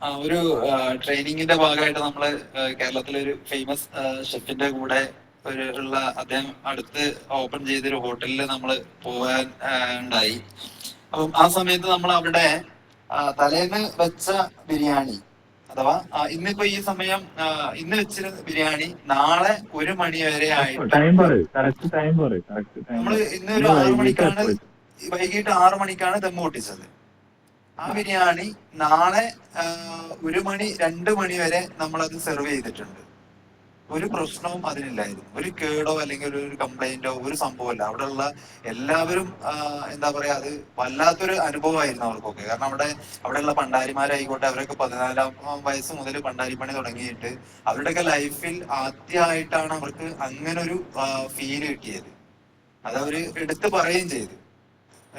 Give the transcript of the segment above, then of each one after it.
ആ, ഒരു ട്രെയിനിങ്ങിന്റെ ഭാഗമായിട്ട് നമ്മൾ ആ, കേരളത്തിലെ ഒരു ഫേമസ് ഷെഫിന്റെ കൂടെ ഒരു ഉള്ള അദ്ദേഹം അടുത്ത് ഓപ്പൺ ചെയ്തൊരു ഹോട്ടലിൽ നമ്മൾ പോകാൻ ഉണ്ടായി. അപ്പം ആ സമയത്ത് നമ്മൾ അവിടെ തലേന്ന് വെച്ച ബിരിയാണി അഥവാ ഇന്നിപ്പോ ഈ സമയം ഇന്ന് വെച്ചിരുന്ന ബിരിയാണി നാളെ ഒരു മണി വരെ ആയിട്ട് നമ്മൾ ഇന്ന് ഒരു ആറു മണിക്കാണ് വൈകിട്ട് ആറു മണിക്കാണ് ദമ്മ് പൊട്ടിച്ചത് ആ ബിരിയാണി നാളെ ഒരു മണി രണ്ട് മണി വരെ നമ്മൾ അത് സെർവ് ചെയ്തിട്ടുണ്ട്. ഒരു പ്രശ്നവും അതിനില്ലായിരുന്നു. ഒരു കേടോ അല്ലെങ്കിൽ ഒരു ഒരു കംപ്ലൈന്റോ ഒരു സംഭവമല്ല. അവിടെയുള്ള എല്ലാവരും എന്താ പറയാ അത് വല്ലാത്തൊരു അനുഭവമായിരുന്നു അവർക്കൊക്കെ. കാരണം അവിടെ അവിടെയുള്ള പണ്ടാരിമാരായിക്കോട്ടെ അവരൊക്കെ പതിനാലാം വയസ്സ് മുതൽ പണ്ടാരിപ്പണി തുടങ്ങിയിട്ട് അവരുടെയൊക്കെ ലൈഫിൽ ആദ്യമായിട്ടാണ് അവർക്ക് അങ്ങനെ ഒരു ഫീൽ കിട്ടിയത്. അത് അവർ എടുത്തു പറയുകയും ചെയ്തു.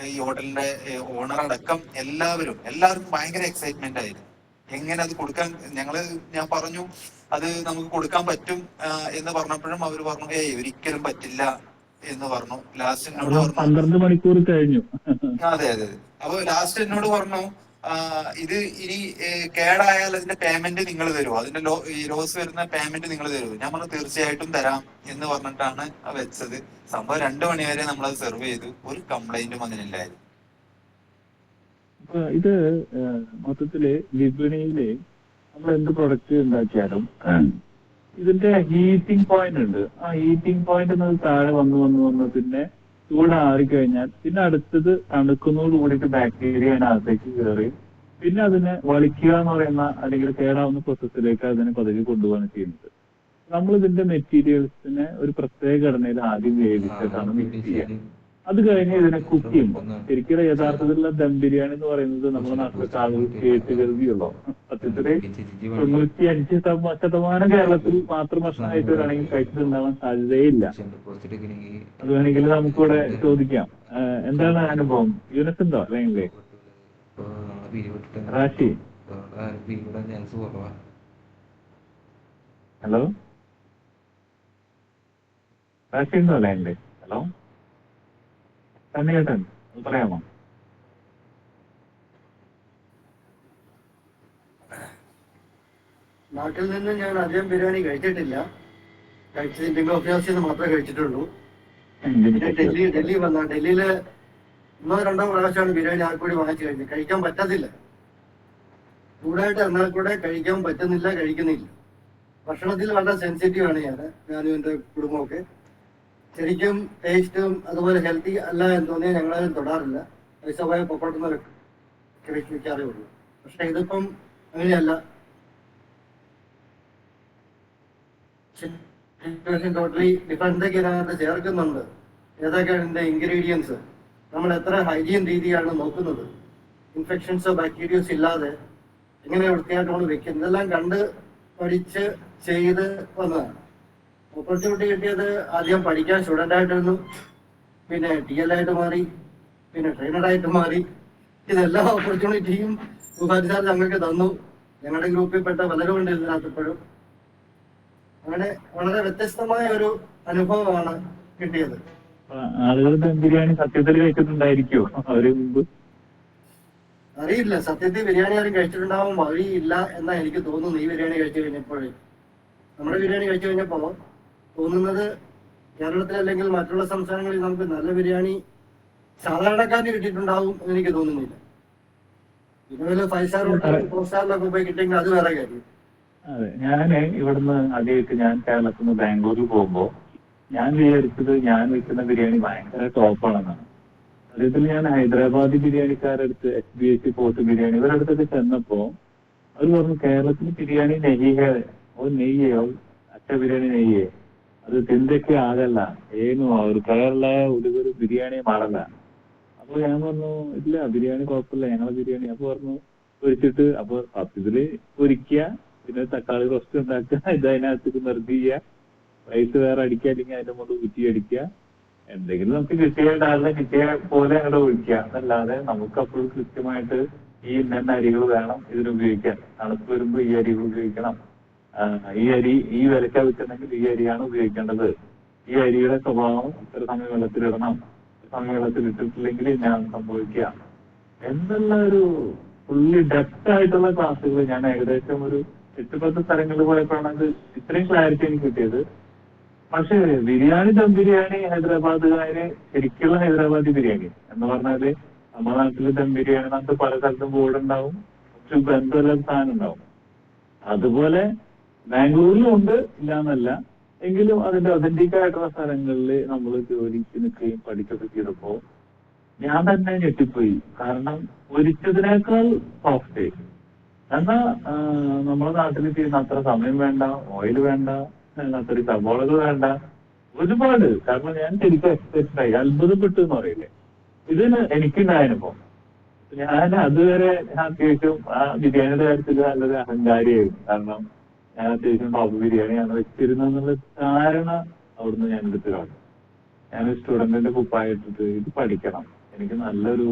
ഈ ഹോട്ടലിന്റെ ഓണർ അടക്കം എല്ലാവരും എല്ലാവർക്കും ഭയങ്കര എക്സൈറ്റ്മെന്റ് ആയിരുന്നു. എങ്ങനെ അത് കൊടുക്കാൻ ഞങ്ങൾ ഞാൻ പറഞ്ഞു അത് നമുക്ക് കൊടുക്കാൻ പറ്റും എന്ന് പറഞ്ഞപ്പോഴും അവർ പറഞ്ഞു ഏയ് ഒരിക്കലും പറ്റില്ല എന്ന് പറഞ്ഞു. ലാസ്റ്റ് എന്നോട് പറഞ്ഞു. പന്ത്രണ്ട് മണിക്കൂർ കഴിഞ്ഞു. അതെ അതെ അപ്പൊ ലാസ്റ്റ് എന്നോട് പറഞ്ഞു ഇത് ഇനി കേടായാൽ അതിന്റെ പേയ്മെന്റ് നിങ്ങൾ തരുമോ അതിന്റെ ലോ ഈ ലോസ് വരുന്ന പേയ്മെന്റ് നിങ്ങൾ തരുമോ ഞാൻ പറഞ്ഞു തീർച്ചയായിട്ടും തരാം എന്ന് പറഞ്ഞിട്ടാണ് വെച്ചത്. സംഭവം രണ്ടു മണിവരെ നമ്മൾ അത് സെർവ് ചെയ്തു. ഒരു കംപ്ലൈന്റും അതിനില്ലായിരുന്നു ഇത് മൊത്തത്തിൽ വിപണിയിൽ നമ്മൾ എന്ത് പ്രൊഡക്റ്റ് ഉണ്ടാക്കിയാലും ഇതിന്റെ ഹീറ്റിംഗ് പോയിന്റ് ഉണ്ട്. ആ ഹീറ്റിംഗ് പോയിന്റ് എന്നത് താഴെ വന്ന് വന്ന് വന്ന് പിന്നെ ചൂടാറി കഴിഞ്ഞാൽ പിന്നെ അടുത്തത് തണുക്കുന്നതോട് കൂടിയിട്ട് ബാക്ടീരിയ അതിനകത്തേക്ക് കയറി പിന്നെ അതിനെ വലിക്കുക എന്ന് പറയുന്ന അല്ലെങ്കിൽ കേടാവുന്ന പ്രോസസ്സിലേക്ക് അതിനെ പതുക്കെ കൊണ്ടുപോകാണ് ചെയ്യുന്നത്. നമ്മൾ ഇതിന്റെ മെറ്റീരിയൽസിനെ ഒരു പ്രത്യേക ഘടനയിൽ ആദ്യം വേവിച്ചിട്ടാണ് മിക്സ് ചെയ്യുക. അത് കഴിഞ്ഞ് ഇതിനെ കുക്ക് ചെയ്യുമ്പോൾ ശരിക്കും യഥാർത്ഥത്തിലുള്ള ദം ബിരിയാണി എന്ന് പറയുന്നത് നമ്മുടെ നാട്ടിലെ കേട്ട് കരുതിയുള്ളൂ. സത്യത്തിൽ തൊണ്ണൂറ്റി അഞ്ച് ശതമാനം കേരളത്തിൽ മാത്രം ഭക്ഷണമായിട്ട് വരാണെങ്കിൽ കഴിച്ചിട്ടുണ്ടാവാൻ സാധ്യതയില്ല. അത് വേണമെങ്കിൽ നമുക്കിവിടെ ചോദിക്കാം. എന്താണ് അനുഭവം? യൂനസ് ഉണ്ടോ അല്ലെങ്കിൽ റാഷി. ഹലോ റാഷി ഉണ്ടോ അല്ലെങ്കിൽ ഹലോ? ഒന്ന് പറയാമോ നാട്ടിൽ നിന്ന് ഞാൻ അധികം ബിരിയാണി കഴിച്ചിട്ടില്ല. കഴിച്ചത് ഇന്ത്യൻ കോഫി മാത്രമേ കഴിച്ചിട്ടുള്ളൂ. ഡൽഹി ഡൽഹി വന്ന ഡൽഹിയിൽ ഒന്നോ രണ്ടോ പ്രാവശ്യമാണ് ബിരിയാണി ആർക്കൂടി കൂടി വാങ്ങിച്ചു കഴിഞ്ഞത് കഴിക്കാൻ പറ്റത്തില്ല. ചൂടായിട്ട് എന്നാൽ കൂടെ കഴിക്കാൻ പറ്റുന്നില്ല കഴിക്കുന്നില്ല. ഭക്ഷണത്തിൽ വളരെ സെൻസിറ്റീവ് ആണ് ഞാൻ ഞാനും എന്റെ കുടുംബമൊക്കെ ശരിക്കും ടേസ്റ്റും അതുപോലെ ഹെൽത്തി അല്ല എന്ന് തോന്നിയാൽ ഞങ്ങളാരും തൊടാറില്ല. പൈസ പോയ പൊക്കോട്ടുന്നവരൊക്കെ കഴിക്കാറേ ഉള്ളൂ പക്ഷെ ഇതിപ്പം അങ്ങനെയല്ല. ടോട്ടലി ഡിഫറെന്റ് ഇതിനകത്ത് ചേർക്കുന്നുണ്ട്. ഏതൊക്കെയാണ് ഇതിന്റെ ഇൻഗ്രീഡിയൻസ് നമ്മൾ എത്ര ഹൈജീൻ രീതിയാണ് നോക്കുന്നത്? ഇൻഫെക്ഷൻസോ ബാക്ടീരിയസ് ഇല്ലാതെ എങ്ങനെ വൃത്തിയായിട്ട് നമ്മൾ വെക്കുന്നത്? ഇതെല്ലാം കണ്ട് പഠിച്ച് ചെയ്ത് വന്നതാണ്. ഓപ്പർച്യൂണിറ്റി കിട്ടിയത് ആദ്യം പഠിക്കാൻ സ്റ്റുഡന്റ് ആയിട്ടിരുന്നു. പിന്നെ ടി എൽ ആയിട്ട് മാറി പിന്നെ ട്രെയിനറായിട്ട് മാറി. ഇതെല്ലാ ഓപ്പർച്യൂണിറ്റിയും സുഹാരി സാർ ഞങ്ങൾക്ക് തന്നു. ഞങ്ങളുടെ ഗ്രൂപ്പിൽപ്പെട്ട പലരും ഉണ്ട് ഇതിനകത്ത് ഇപ്പോഴും അങ്ങനെ വളരെ വ്യത്യസ്തമായ ഒരു അനുഭവമാണ് കിട്ടിയത്. ആളുകൾ ബിരിയാണി സത്യത്തിൽ കഴിച്ചിട്ടുണ്ടായിരിക്കുമോ അവർ മുമ്പ്? അറിയില്ല. സത്യത്തിൽ ബിരിയാണി ആരും കഴിച്ചിട്ടുണ്ടാവാൻ വഴിയില്ല എന്നാ എനിക്ക് തോന്നുന്നു ഈ ബിരിയാണി കഴിച്ചു കഴിഞ്ഞപ്പോഴേ. നമ്മുടെ ബിരിയാണി കഴിച്ചു കഴിഞ്ഞപ്പോ തോന്നുന്നത് കേരളത്തിൽ അല്ലെങ്കിൽ മറ്റുള്ള സംസ്ഥാനങ്ങളിൽ നമുക്ക് നല്ല ബിരിയാണി സാധാരണക്കാരന് കിട്ടിയിട്ടുണ്ടാവും എന്ന് എനിക്ക് തോന്നുന്നില്ല. പിന്നെ ഫൈവ് സ്റ്റാർ ഫോർ സ്റ്റാറിലൊക്കെ പോയി കിട്ടിയെങ്കിൽ അത് വേറെ കാര്യം. അതെ ഞാൻ ഇവിടുന്ന് ആദ്യമായിട്ട് ഞാൻ കേരളത്തിൽ നിന്ന് ബാംഗ്ലൂരിൽ പോകുമ്പോൾ ഞാൻ വിചാരിച്ചത് ഞാൻ വെക്കുന്ന ബിരിയാണി ഭയങ്കര ടോപ്പാണെന്നാണ് അതേപോലെ ഞാൻ ഹൈദരാബാദി ബിരിയാണിക്കാരടുത്ത് എച്ച് ബി എസ് സി പോത്ത് ബിരിയാണി ഇവരടുത്തൊക്കെ ചെന്നപ്പോ അവർ പറഞ്ഞു കേരളത്തിൽ ബിരിയാണി നെയ്യേ ഓ നെയ്യേ ഓ അച്ഛ ബിരിയാണി നെയ്യേ. ಅದು ತಿಂದಕ್ಕೆ ಆಗಲ್ಲ ಏನು ಅವ್ರು ಕೇರಳ ಹುಡುಗರು ಬಿರಿಯಾನಿ ಮಾಡಲ್ಲ അപ്പൊ ഞാൻ പറഞ്ഞു ഇല്ല ബിരിയാണി കുഴപ്പമില്ല ഞങ്ങളെ ബിരിയാണി അപ്പൊ പറഞ്ഞു പൊരിച്ചിട്ട് അപ്പൊ സത്യത്തില് പൊരിക്കുക പിന്നെ തക്കാളി റോസ്റ്റ് ഉണ്ടാക്കുക ഇത് അതിനകത്തേക്ക് നിർത്തി ചെയ്യുക റൈസ് വേറെ അടിക്കുക അല്ലെങ്കിൽ അതിന്റെ കൊണ്ട് ഊറ്റി അടിക്കുക എന്തെങ്കിലും നമുക്ക് കിട്ടിയ ഡാലിനെ കിട്ടിയ പോലെ അങ്ങോട്ട് ഒഴിക്കുക എന്നല്ലാതെ നമുക്ക് അപ്പോഴും കൃത്യമായിട്ട് ഈ ഇന്ന അരികൾ വേണം ഇതിന് ഉപയോഗിക്കാൻ തണുപ്പ് വരുമ്പോ ഈ അരികൾ ഉപയോഗിക്കണം ആ, ഈ അരി ഈ വിലക്ക വെച്ചിട്ടുണ്ടെങ്കിൽ ഈ അരിയാണ് ഉപയോഗിക്കേണ്ടത്. ഈ അരിയുടെ സ്വഭാവം ഇത്ര സമയം വെള്ളത്തിലിടണം സമയം വെള്ളത്തിലിട്ടിട്ടില്ലെങ്കിൽ ഞാൻ സംഭവിക്കുക. എന്നുള്ള ഒരു ഫുള്ളി ഡെപ്ത് ആയിട്ടുള്ള ക്ലാസ്സുകൾ ഞാൻ ഏകദേശം ഒരു എട്ട് പത്ത് സ്ഥലങ്ങളിൽ പോയപ്പോഴാണ് അത് ഇത്രയും ക്ലാരിറ്റി എനിക്ക് കിട്ടിയത്. പക്ഷേ ബിരിയാണി ദം ബിരിയാണി ഹൈദരാബാദുകാര് ശരിക്കുള്ള ഹൈദരാബാദി ബിരിയാണി എന്ന് പറഞ്ഞാൽ നമ്മുടെ നാട്ടിൽ ദം ബിരിയാണി നമുക്ക് പല സ്ഥലത്തും ബോർഡ് ഉണ്ടാവും കുറച്ച് ബന്ധമുള്ള സാധനം ഉണ്ടാവും. അതുപോലെ ബാംഗ്ലൂരിലും ഉണ്ട് ഇല്ല എന്നല്ല എങ്കിലും അതിന്റെ ഒതന്റിക് ആയിട്ടുള്ള സ്ഥലങ്ങളിൽ നമ്മൾ ജോലിക്ക് നിൽക്കുകയും പഠിക്കുകയൊക്കെ ചെയ്തപ്പോ ഞാൻ തന്നെ ഞെട്ടിപ്പോയി. കാരണം ഒരിച്ചതിനേക്കാൾ സോഫ്റ്റ് എന്നാ നമ്മുടെ നാട്ടിൽ ചെയ്യുന്ന അത്ര സമയം വേണ്ട ഓയിൽ വേണ്ട അത്ര സബോളകൾ വേണ്ട. ഒരുപാട്. കാരണം ഞാൻ ശരിക്കും എക്സ്പെക്ട് ആയി. അത്ഭുതപ്പെട്ടു എന്ന് പറയില്ലേ. ഇതിന് എനിക്കുണ്ടായ അനുഭവം. ഞാൻ അതുവരെ അത്യാവശ്യം ആ ബിരിയാണിയുടെ കാര്യത്തിൽ നല്ലൊരു അഹങ്കാരിയായിരുന്നു. കാരണം ഞാൻ അത്യാവശ്യം ടോപ്പ് ബിരിയാണിയാണ് വെച്ചിരുന്നുള്ള ധാരണ അവിടുന്ന് ഞാൻ എടുത്തിട്ടാണ് ഞാൻ ഒരു സ്റ്റുഡന്റിന്റെ കുപ്പായിട്ടിട്ട് ഇത് പഠിക്കണം. എനിക്ക് നല്ലൊരു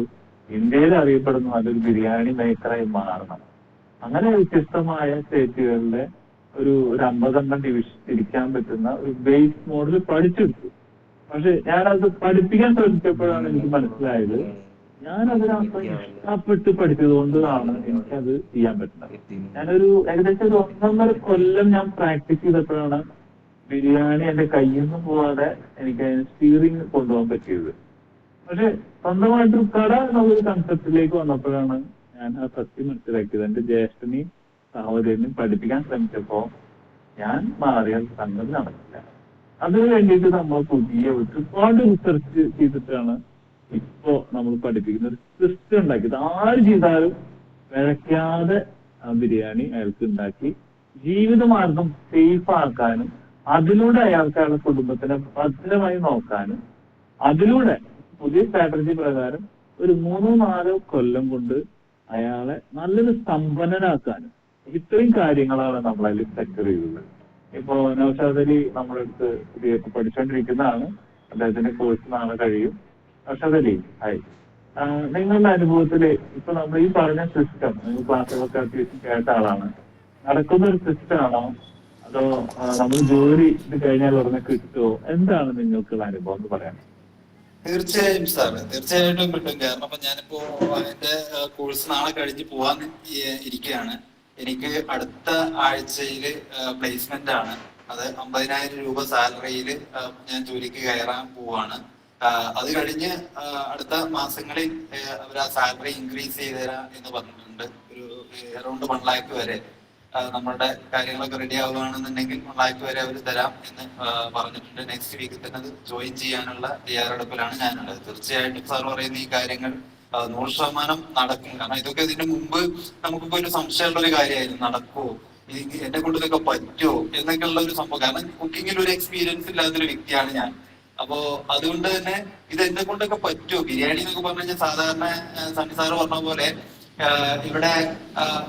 ഇന്ത്യയിൽ അറിയപ്പെടുന്ന നല്ലൊരു ബിരിയാണി മേക്കറായി മാറണം. അങ്ങനെ വ്യത്യസ്തമായ സ്റ്റേറ്റുകളിലെ ഒരു ഒരു അമ്പതെണ്ണം ഡിവിഷൻ തിരിക്കാൻ പറ്റുന്ന ഒരു ബേസ് മോഡൽ പഠിച്ചെടുത്തു പക്ഷെ ഞാനത് പഠിപ്പിക്കാൻ ശ്രമിച്ചപ്പോഴാണ് എനിക്ക് മനസ്സിലായത് ഞാൻ അതിനകത്ത് ഇഷ്ടപ്പെട്ട് പഠിച്ചത് കൊണ്ടാണ് എനിക്കത് ചെയ്യാൻ പറ്റുന്നത്. ഞാനൊരു ഏകദേശം ഒരു ഒന്നൊന്നര കൊല്ലം ഞാൻ പ്രാക്ടീസ് ചെയ്തപ്പോഴാണ് ബിരിയാണി എന്റെ കയ്യിൽ നിന്ന് പോവാതെ എനിക്ക് അതിന് സ്റ്റിയറിംഗ് കൊണ്ടുപോകാൻ പറ്റിയത്. പക്ഷെ സ്വന്തമായിട്ടൊരു കട എന്നുള്ളൊരു കൺസെപ്റ്റിലേക്ക് വന്നപ്പോഴാണ് ഞാൻ ആ സത്യം മനസ്സിലാക്കിയത്. എന്റെ ജ്യേഷ്ഠനെയും സഹോദരനെയും പഠിപ്പിക്കാൻ ശ്രമിച്ചപ്പോ ഞാൻ മാറിയ സംഗതി നടക്കില്ല. അതിനു വേണ്ടിയിട്ട് നമ്മൾ പുതിയ ഒരുപാട് റിസർച്ച് ചെയ്തിട്ടാണ് ഇപ്പോ നമ്മൾ പഠിപ്പിക്കുന്ന ഒരു സിസ്റ്റം ഉണ്ടാക്കിയത് ആര് ചെയ്താലും വിഴയ്ക്കാതെ ആ ബിരിയാണി അയാൾക്ക് ഉണ്ടാക്കി. ജീവിതമാർഗം സേഫ് ആക്കാനും അതിലൂടെ അയാൾക്ക് അയാളുടെ കുടുംബത്തിനെ ഭദ്രമായി നോക്കാനും അതിലൂടെ പുതിയ സ്ട്രാറ്റജി പ്രകാരം ഒരു മൂന്നോ നാലോ കൊല്ലം കൊണ്ട് അയാളെ നല്ലൊരു സമ്പന്നനാക്കാനും ഇത്രയും കാര്യങ്ങളാണ് നമ്മൾ അതിൽ സെക്ടർ ചെയ്തത്. ഇപ്പോ നൗഷാദ് അടുത്ത് പുതിയ പഠിച്ചുകൊണ്ടിരിക്കുന്നതാണ് അദ്ദേഹത്തിന്റെ കോഴ്സ് നാളെ കഴിയും. നൗഷാദ് അലി ഹായ് ആ, നിങ്ങളുടെ അനുഭവത്തിൽ ഇപ്പൊ നമ്മൾ ഈ പറഞ്ഞ സിസ്റ്റം നിങ്ങൾ ക്ലാസ്സുകളൊക്കെ അത്യാവശ്യം കേട്ട ആളാണ്. നടക്കുന്ന ഒരു സിസ്റ്റം ആണോ? അതോ നമ്മൾ ജോലി ഇത് കഴിഞ്ഞാൽ ഉടനെ കിട്ടുമോ എന്താണ് നിങ്ങൾക്കുള്ള അനുഭവം എന്ന് പറയാൻ? തീർച്ചയായും സാർ തീർച്ചയായിട്ടും കിട്ടും. കാരണം അപ്പൊ ഞാനിപ്പോ അതിന്റെ കോഴ്സ് നാളെ കഴിഞ്ഞ് പോവാൻ ഇരിക്കുകയാണ് എനിക്ക് അടുത്ത ആഴ്ചയിൽ പ്ലേസ്മെന്റ് ആണ്. അത് അമ്പതിനായിരം രൂപ സാലറിയിൽ ഞാൻ ജോലിക്ക് കയറാൻ പോവാണ്. അത് കഴിഞ്ഞ് അടുത്ത മാസങ്ങളിൽ അവർ ആ സാലറി ഇൻക്രീസ് ചെയ്ത് തരാം എന്ന് പറഞ്ഞിട്ടുണ്ട്. ഒരു അറൗണ്ട് വൺ ലാക്ക് വരെ നമ്മളുടെ കാര്യങ്ങളൊക്കെ റെഡി ആവുകയാണെന്നുണ്ടെങ്കിൽ വൺ ലാക്ക് വരെ അവർ തരാം എന്ന് പറഞ്ഞിട്ടുണ്ട്. നെക്സ്റ്റ് വീക്കിൽ തന്നെ അത് ജോയിൻ ചെയ്യാനുള്ള തയ്യാറെടുപ്പിലാണ് ഞാനുള്ളത്. തീർച്ചയായിട്ടും സാർ പറയുന്ന ഈ കാര്യങ്ങൾ നൂറ് ശതമാനം നടക്കും. കാരണം ഇതൊക്കെ ഇതിന് മുമ്പ് നമുക്കിപ്പോ ഒരു സംശയമുള്ള ഒരു കാര്യമായിരുന്നു നടക്കുമോ എന്നെ കൊണ്ട് ഇതൊക്കെ പറ്റുമോ എന്നൊക്കെ ഉള്ള ഒരു സംഭവം. കാരണം കുക്കിങ്ങിൽ ഒരു എക്സ്പീരിയൻസ് ഇല്ലാത്തൊരു വ്യക്തിയാണ് ഞാൻ. അപ്പോ അതുകൊണ്ട് തന്നെ ഇത് എന്നെ കൊണ്ടൊക്കെ പറ്റുമോ ബിരിയാണി എന്നൊക്കെ പറഞ്ഞു കഴിഞ്ഞാൽ സാധാരണ സണ്ണി സാറ് പറഞ്ഞ പോലെ ഇവിടെ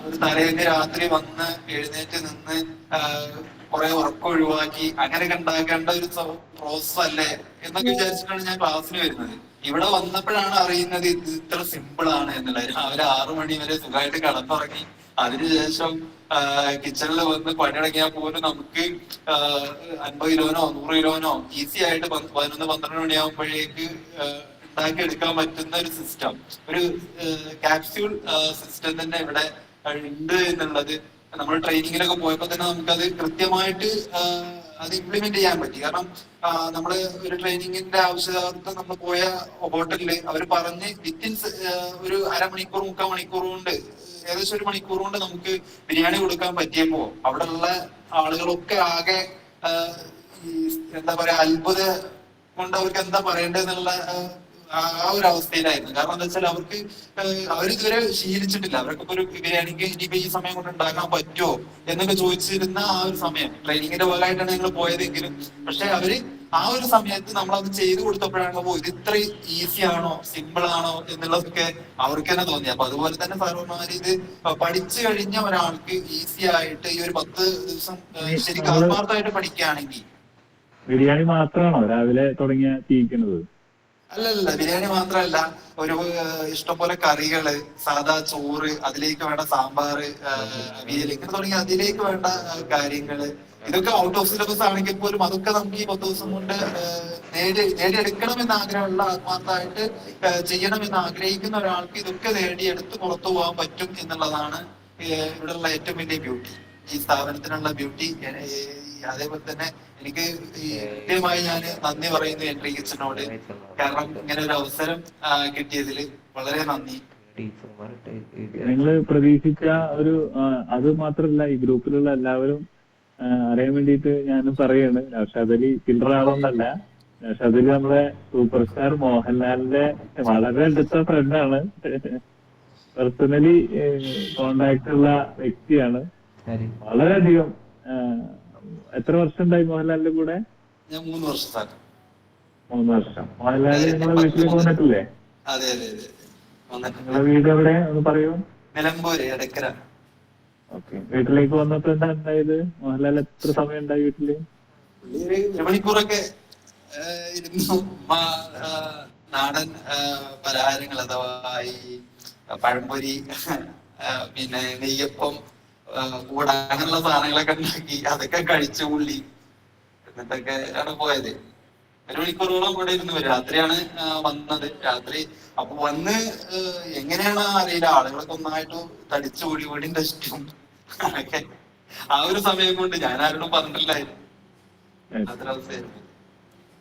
ഒരു തലേന്ന് രാത്രി വന്ന് എഴുന്നേറ്റ് നിന്ന് കുറെ ഉറക്കം ഒഴിവാക്കി അങ്ങനെയൊക്കെ ഉണ്ടാക്കേണ്ട ഒരു പ്രോസസ് അല്ലേ എന്നൊക്കെ വിചാരിച്ചിട്ടാണ് ഞാൻ ക്ലാസ്സിന് വരുന്നത്. ഇവിടെ വന്നപ്പോഴാണ് അറിയുന്നത് ഇത് ഇത്ര സിമ്പിൾ ആണ് എന്നുള്ളത്. രാവിലെ ആറു മണി വരെ സുഖമായിട്ട് കിടന്നുറങ്ങി. അതിനുശേഷം കിച്ചണിൽ വന്ന് പണിയടങ്ങിയാൽ പോലും നമുക്ക് അൻപത് കിലോനോ നൂറ് കിലോനോ ഈസി ആയിട്ട് പതിനൊന്ന് പന്ത്രണ്ട് മണിയാകുമ്പോഴേക്ക് ഉണ്ടാക്കി എടുക്കാൻ പറ്റുന്ന ഒരു സിസ്റ്റം ഒരു കാപ്സ്യൂൾ സിസ്റ്റം തന്നെ ഇവിടെ ഉണ്ട് എന്നുള്ളത് നമ്മൾ ട്രെയിനിങ്ങിലൊക്കെ പോയപ്പോ തന്നെ നമുക്കത് കൃത്യമായിട്ട് അത് ഇംപ്ലിമെന്റ് ചെയ്യാൻ പറ്റി. കാരണം നമ്മൾ ഒരു ട്രെയിനിങ്ങിന്റെ ആവശ്യകത നമ്മൾ പോയ ഹോട്ടലിൽ അവർ പറഞ്ഞ് വിത്തിൻ ഒരു അരമണിക്കൂർ മുക്കാൽ മണിക്കൂർ കൊണ്ട് ഏകദേശം ഒരു മണിക്കൂർ കൊണ്ട് നമുക്ക് ബിരിയാണി കൊടുക്കാൻ പറ്റിയപ്പോ അവിടെ ഉള്ള ആളുകളൊക്കെ ആകെ എന്താ പറയാ അത്ഭുത കൊണ്ട് അവർക്ക് എന്താ പറയേണ്ടതെന്നുള്ള ആ, ഒരു അവസ്ഥയിലായിരുന്നു. കാരണം എന്താ വെച്ചാൽ അവർക്ക് അവരിതുവരെ ശീലിച്ചിട്ടില്ല. അവർക്ക് ഒരു ബിരിയാണിക്ക് ഇനിയിപ്പോ ഈ സമയം കൊണ്ട് ഉണ്ടാക്കാൻ പറ്റുമോ എന്നൊക്കെ ചോദിച്ചിരുന്ന ആ ഒരു സമയം. ട്രെയിനിങ്ങിന്റെ ഭാഗമായിട്ടാണ് ഞങ്ങൾ പോയതെങ്കിലും. പക്ഷെ അവർ ആ ഒരു സമയത്ത് നമ്മൾ അത് ചെയ്തു കൊടുത്തപ്പോഴാണ് ഓ ഇത് ഇത്ര ഈസി ആണോ സിമ്പിൾ ആണോ എന്നുള്ളതൊക്കെ അവർക്ക് തന്നെ തോന്നി. അപ്പൊ അതുപോലെ തന്നെ സർവന്മാര് ഇത് പഠിച്ചു കഴിഞ്ഞ ഒരാൾക്ക് ഈസി ആയിട്ട് ഈ ഒരു പത്ത് ദിവസം ശരിക്കും ആത്മാർത്ഥമായിട്ട് പഠിക്കുകയാണെങ്കിൽ. ബിരിയാണി മാത്രമാണോ രാവിലെ തുടങ്ങിയ ചെയ്യിക്കുന്നത് അല്ലല്ല ബിരിയാണി മാത്രമല്ല ഒരു ഇഷ്ടംപോലെ കറികൾ സാധാ ചോറ് അതിലേക്ക് വേണ്ട സാമ്പാർ അവിയൽ ഇങ്ങനെ തുടങ്ങി അതിലേക്ക് വേണ്ട കാര്യങ്ങൾ. ഇതൊക്കെ ഔട്ട് ഓഫ് സിലബസ് ആണെങ്കിൽ പോലും അതൊക്കെ നമുക്ക് ഈ പത്ത് ദിവസം കൊണ്ട് നേടി നേടിയെടുക്കണം എന്ന് ആഗ്രഹമുള്ള ആത്മാർത്ഥമായിട്ട് ചെയ്യണം എന്ന് ആഗ്രഹിക്കുന്ന ഒരാൾക്ക് ഇതൊക്കെ നേടിയെടുത്ത് പുറത്തു പോകാൻ പറ്റും എന്നുള്ളതാണ് ഇവിടെയുള്ള ഏറ്റവും വലിയ ബ്യൂട്ടി ഈ സ്ഥാപനത്തിനുള്ള ബ്യൂട്ടി അതേപോലെ തന്നെ എനിക്ക് കൃത്യമായി ഞാൻ നന്ദി പറയുന്നു എന്റെ കിച്ചനോട് കാരണം ഇങ്ങനെ ഒരു അവസരം കിട്ടിയതിൽ വളരെ നന്ദി. നിങ്ങൾ പ്രതീക്ഷിച്ച ഒരു അത് മാത്രല്ല ഈ ഗ്രൂപ്പിലുള്ള എല്ലാവരും അറിയാൻ വേണ്ടിയിട്ട് ഞാൻ പറയാണ് നൗഷാദ് അലി ചില്ലറ ആളൊന്നല്ല. നൗഷാദ് അലി നമ്മുടെ സൂപ്പർ സ്റ്റാർ മോഹൻലാലിന്റെ വളരെ അടുത്ത ഫ്രണ്ടാണ് പേഴ്സണലി കോണ്ടാക്ട് ഉള്ള വ്യക്തിയാണ്. വളരെയധികം എത്ര വർഷം ഉണ്ടായി മോഹൻലാലിന്റെ കൂടെ? ഞാൻ മൂന്ന് വർഷം മൂന്ന് വർഷം മോഹൻലാൽ നിങ്ങളെ വീട്ടിൽ വന്നിട്ടില്ലേ? അതെ അതെ അതെ. വന്നിട്ടുണ്ട്. നിങ്ങളെ വീട് എവിടെ ഒന്ന് പറയൂ. നിലമ്പൂര് എടക്കര. ഓക്കെ. വീട്ടിലേക്ക് വന്നപ്പോ എന്താ ഉണ്ടായത്? മോഹൻലാൽ എത്ര സമയം ഉണ്ടായി വീട്ടിൽ? പുള്ളി ഒരു ഒരു മണിക്കൂറൊക്കെ ആ, ഇരുന്നു. ഉമ്മ, ആ, നാടൻ പലഹാരങ്ങൾ അഥവാ ഈ പഴംപൊരി ആ, പിന്നെ നെയ്യപ്പം ആ, കൂട അങ്ങനെയുള്ള സാധനങ്ങളൊക്കെ ഉണ്ടാക്കി അതൊക്കെ കഴിച്ചു പുള്ളി. എന്നിട്ടൊക്കെ ആണ് പോയത്. ഒരു മണിക്കൂറോളം കൂടെ ഇരുന്നു രാത്രിയാണ് വന്നത്. രാത്രി അപ്പൊ വന്ന് എങ്ങനെയാണ് അറിയില്ല. ആളുകളൊക്കെ ഒന്നായിട്ട് തടിച്ചു ഓടി വീടിന്റെ ചുറ്റും ആ ഒരു സമയം കൊണ്ട് ഞാൻ ആരോടും പറഞ്ഞിട്ടില്ലായിരുന്നു അതൊരവസ്ഥയായിരുന്നു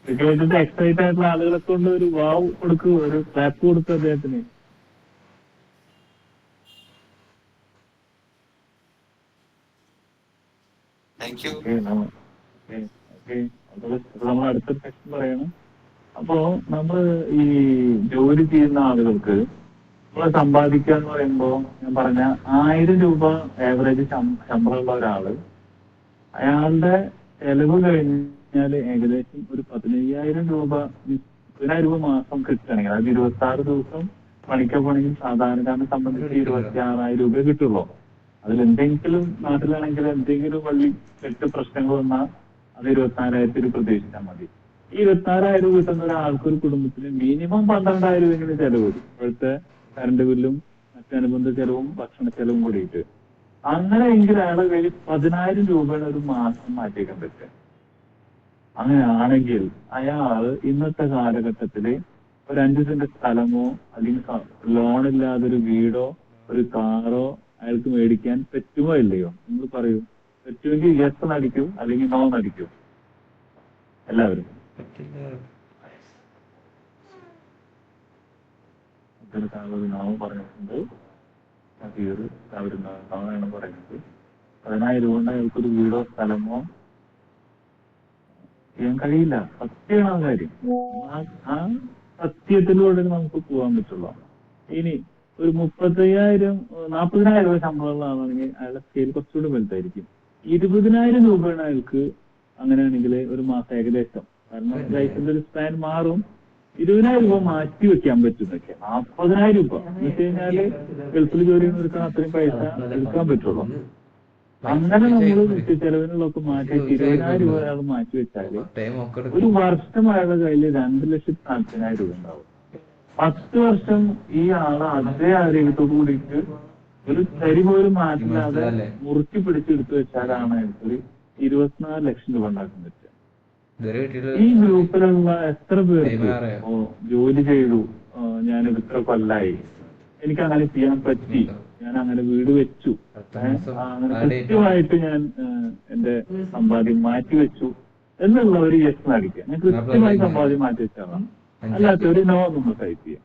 കേട്ടിട്ട് എക്സൈറ്റ് ആയിട്ടുള്ള ആളുകളെ കൊണ്ട് ഒരു വാവ് കൊടുക്കുക ഒരു ക്ലാപ്പ് കൊടുക്കൂ അദ്ദേഹത്തിന്. താങ്ക് യു നമ്മൾ അടുത്ത സെക്ഷൻ പറയണം. അപ്പോ നമ്മൾ ഈ ജോലി ചെയ്യുന്ന ആളുകൾക്ക് നമ്മൾ സമ്പാദിക്കുക എന്ന് പറയുമ്പോ ഞാൻ പറഞ്ഞ ആയിരം രൂപ ആവറേജ് ശമ്പളമുള്ള ഒരാൾ അയാളുടെ ചെലവ് കഴിഞ്ഞാൽ ഏകദേശം ഒരു പതിനയ്യായിരം രൂപ പതിനായിരം രൂപ മാസം കിട്ടുകയാണെങ്കിൽ അതായത് ഇരുപത്തി ആറ് ദിവസം പണിക്ക് പോണെങ്കിൽ സാധാരണക്കാരനെ സംബന്ധിച്ച് ഇരുപത്തി ആറായിരം രൂപ കിട്ടുള്ളൂ. അതിൽ എന്തെങ്കിലും നാട്ടിലാണെങ്കിൽ എന്തെങ്കിലും വള്ളി കെട്ട് പ്രശ്നങ്ങൾ വന്നാൽ അത് ഇരുപത്തി രൂപ പ്രതീക്ഷിച്ചാൽ മതി. ഈ ഇരുപത്തി രൂപ കിട്ടുന്ന ഒരാൾക്ക് ഒരു കുടുംബത്തിന് മിനിമം പന്ത്രണ്ടായിരം രൂപയെങ്കിലും ചെലവ് വരും. ഇപ്പോഴത്തെ കറണ്ട് ബില്ലും മറ്റനുബന്ധ ചെലവും ഭക്ഷണ ചെലവും കൂടിയിട്ട്. അങ്ങനെ അങ്ങനെയെങ്കിൽ അയാളെ കയ്യിൽ പതിനായിരം രൂപയുടെ ഒരു മാസം മാറ്റിയേക്കാൻ പറ്റുക. അങ്ങനെയാണെങ്കിൽ അയാൾ ഇന്നത്തെ കാലഘട്ടത്തിൽ ഒരു അഞ്ചു സെന്റ് സ്ഥലമോ അല്ലെങ്കിൽ ലോൺ ഇല്ലാതെ ഒരു വീടോ ഒരു കാറോ അയാൾക്ക് മേടിക്കാൻ പറ്റുമോ ഇല്ലയോ? നിങ്ങൾ പറയൂ. പറ്റുമെങ്കിൽ യെസ് നടിക്കും അല്ലെങ്കിൽ നോ നടിക്കും എല്ലാവരും. പറ്റില്ല ഇതിൽ താങ്കളൊരു നോ പറഞ്ഞിട്ടുണ്ട്. പറയുന്നത്. കൊണ്ട് അയാൾക്കൊരു വീടോ സ്ഥലമോ ചെയ്യാൻ കഴിയില്ല. സത്യമാണ് ആ കാര്യം. ആ- സത്യത്തിലൂടെ നമുക്ക് പോകാൻ പറ്റുള്ളൂ. ഇനി ഒരു മുപ്പത്തയ്യായിരം നാൽപ്പതിനായിരം രൂപ ശമ്പളം ആണെങ്കിൽ അയാളുടെ സ്കെയിൽ കുറച്ചുകൂടി വലുതായിരിക്കും. ഇരുപതിനായിരം രൂപയാണ് അയാൾക്ക് അങ്ങനെയാണെങ്കിൽ ഒരു മാസം ഏകദേശം. കാരണം ലൈഫിന്റെ ഒരു സ്പാൻ മാറും. ഇരുപതിനായിരം രൂപ മാറ്റി വെക്കാൻ പറ്റും എന്നൊക്കെ നാൽപ്പതിനായിരം രൂപ. എന്ന് വെച്ച് കഴിഞ്ഞാൽ ഗൾഫിൽ ജോലി ചെയ്യുന്ന എടുക്കാൻ അത്രയും പൈസ എടുക്കാൻ പറ്റുള്ളൂ. അങ്ങനെ നമ്മൾ നിത്യ ചെലവിനുള്ളൊക്കെ മാറ്റി ഇരുപതിനായിരം രൂപ അയാൾ മാറ്റി വെച്ചാൽ ഒരു വർഷം അയാളുടെ കയ്യിൽ രണ്ട് ലക്ഷത്തി നാൽപ്പതിനായിരം രൂപ ഉണ്ടാവും. പത്ത് വർഷം ഈ ആൾ അതേ ആരോഗ്യത്തോടു കൂടിയിട്ട് ഒരു തരി പോലും മാറ്റില്ലാതെ മുറുക്കി പിടിച്ചെടുത്ത് വെച്ചാലാണ് അയാൾക്ക് ഇരുപത്തിനാല് ലക്ഷം രൂപ ഉണ്ടാക്കാൻ പറ്റുക. ഈ ഗ്രൂപ്പിലുള്ള എത്ര പേർക്ക് ഓ, ജോലി ചെയ്തു ഞാൻ ഇത്ര കൊല്ലായി. എനിക്ക് അങ്ങനെ ചെയ്യാൻ പറ്റി. ഞാൻ അങ്ങനെ വീട് വെച്ചു. അങ്ങനെ കൃത്യമായിട്ട് ഞാൻ എന്റെ സമ്പാദ്യം മാറ്റി വെച്ചു എന്നുള്ള ഒരു യെസ് നടിക്കുക ഞാൻ കൃത്യമായി സമ്പാദ്യം മാറ്റി വെച്ചാണ് അല്ലാത്ത ഒരു നോ നമ്മൾ ടൈപ്പ് ചെയ്യാം.